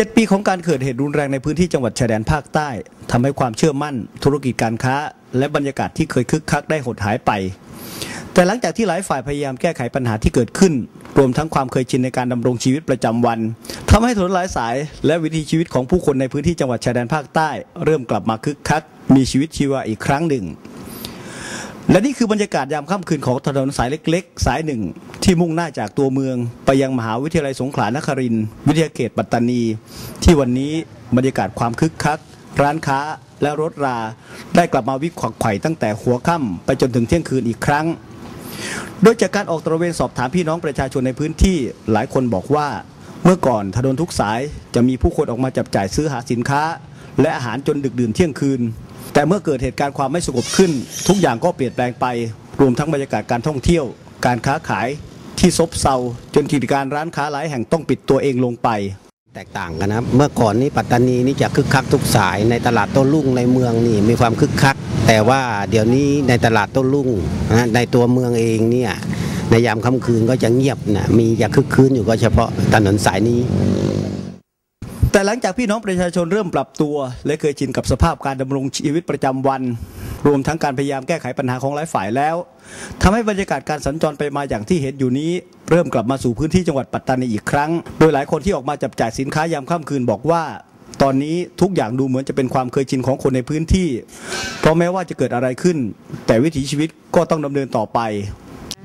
เจ็ดปีของการเกิดเหตุรุนแรงในพื้นที่จังหวัดชายแดนภาคใต้ทำให้ความเชื่อมั่น ธุรกิจการค้า และบรรยากาศที่เคยคึกคักได้หดหายไป แต่หลังจากที่หลายฝ่ายพยายามแก้ไขปัญหาที่เกิดขึ้น รวมทั้งความเคยชินในการดำรงชีวิตประจำวันทำให้ถนนหลายสาย และวิถีชีวิตของผู้คนในพื้นที่จังหวัดชายแดนภาคใต้ เริ่มกลับมาคึกคัก มีชีวิตชีวาอีกครั้งหนึ่ง และนี่คือบรรยากาศยามค่ำคืนของถนนสายเล็ก ๆ สายหนึ่ง ที่มุ่งหน้าจากตัวเมือง ไปยังมหาวิทยาลัยสงขลานครินทร์วิทยาเขตปัตตานี ที่วันนี้บรรยากาศความคึกคัก ร้านค้าและรถรา ได้กลับมาวิกขวักไขว่ตั้งแต่หัวค่ำไปจนถึงเที่ยงคืนอีกครั้ง โดยจากการออกตระเวนสอบถามพี่น้องประชาชนในพื้นที่หลายคนบอกว่า เมื่อก่อนถนนทุกสายจะมีผู้คนออกมาจับจ่ายซื้อหาสินค้า และอาหารจนดึกดื่นเที่ยงคืน แต่เมื่อเกิดเหตุการณ์ความไม่สงบขึ้น ทุกอย่างก็เปลี่ยนแปลงไป รวมทั้งบรรยากาศการท่องเที่ยว การค้าขายที่ซบเซาจนกิจการร้านค้าหลายแห่งต้องปิดตัวเองลงไป แตกต่างกันนะเมื่อก่อนนี้ปัตตานีนี่จะคึกคักทุกสายในตลาดโต้รุ่งในเมืองนี่มีความคึกคัก แต่ว่าเดี๋ยวนี้ในตลาดโต้รุ่งนะในตัวเมืองเองเนี่ยในยามค่ำคืนก็จะเงียบนะมีจะคึกคืนอยู่ก็เฉพาะถนนสายนี้ แต่หลังจากพี่น้องประชาชนเริ่มปรับตัว และเคยชินกับสภาพการดำรงชีวิตประจำวัน รวมทั้งการพยายามแก้ไขปัญหาของหลายฝ่ายแล้วทำให้บรรยากาศการสัญจรไปมาอย่างที่เห็นอยู่นี้ เริ่มกลับมาสู่พื้นที่จังหวัดปัตตานีอีกครั้ง โดยหลายคนที่ออกมาจับจ่ายสินค้ายามค่ำคืนบอกว่าตอนนี้ทุกอย่างดูเหมือนจะเป็นความเคยชินของคนในพื้นที่ เพราะแม้ว่าจะเกิดอะไรขึ้น แต่วิถีชีวิตก็ต้องดำเนินต่อไป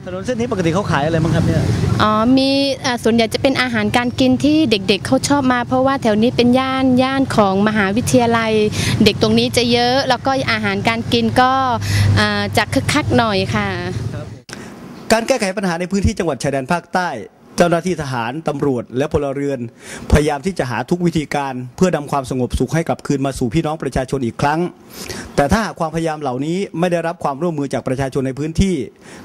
ถนนเส้นนี้ปกติเขาขายอะไรบ้างครับเนี่ย อ๋อ มีอ่าส่วนใหญ่จะเป็นอาหารการกินที่เด็กๆเขาชอบมา เพราะว่าแถวนี้เป็นย่านย่านของมหาวิทยาลัย เด็กตรงนี้จะเยอะแล้วก็อาหารการกินก็อ่าจะคึกคักหน่อยค่ะ การแก้ไขปัญหาในพื้นที่จังหวัดชายแดนภาคใต้ เจ้าหน้าที่ทหารตำรวจและพลเรือน พยายามที่จะหาทุกวิธีการ เพื่อนำความสงบสุขให้กลับคืนมาสู่พี่น้องประชาชนอีกครั้ง แต่ถ้าหากความพยายามเหล่านี้ไม่ได้รับความร่วมมือจากประชาชนในพื้นที่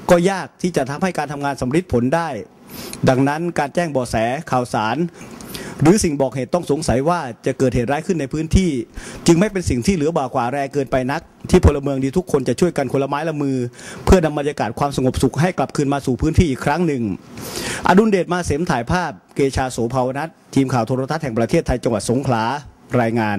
ก็ยากที่จะทำให้การทำงานสำเร็จผลได้ ดังนั้นการแจ้งเบาะแสข่าวสาร หรือสิ่งบอกเหตุต้องสงสัยว่าจะเกิดเหตุร้ายขึ้นในพื้นที่ จึงไม่เป็นสิ่งที่เหลือบ่ากว่าแรงเกินไปนัก ที่พลเมืองดีทุกคนจะช่วยกันคนละไม้ละมือ เพื่อนำบรรยากาศความสงบสุขให้กลับคืนมาสู่พื้นที่อีกครั้งหนึ่ง อดุลเดชมาเสมถ่ายภาพ เกชาโสภาวนัททีมข่าวโทรทัศน์แห่งประเทศไทยจังหวัดสงขลารายงาน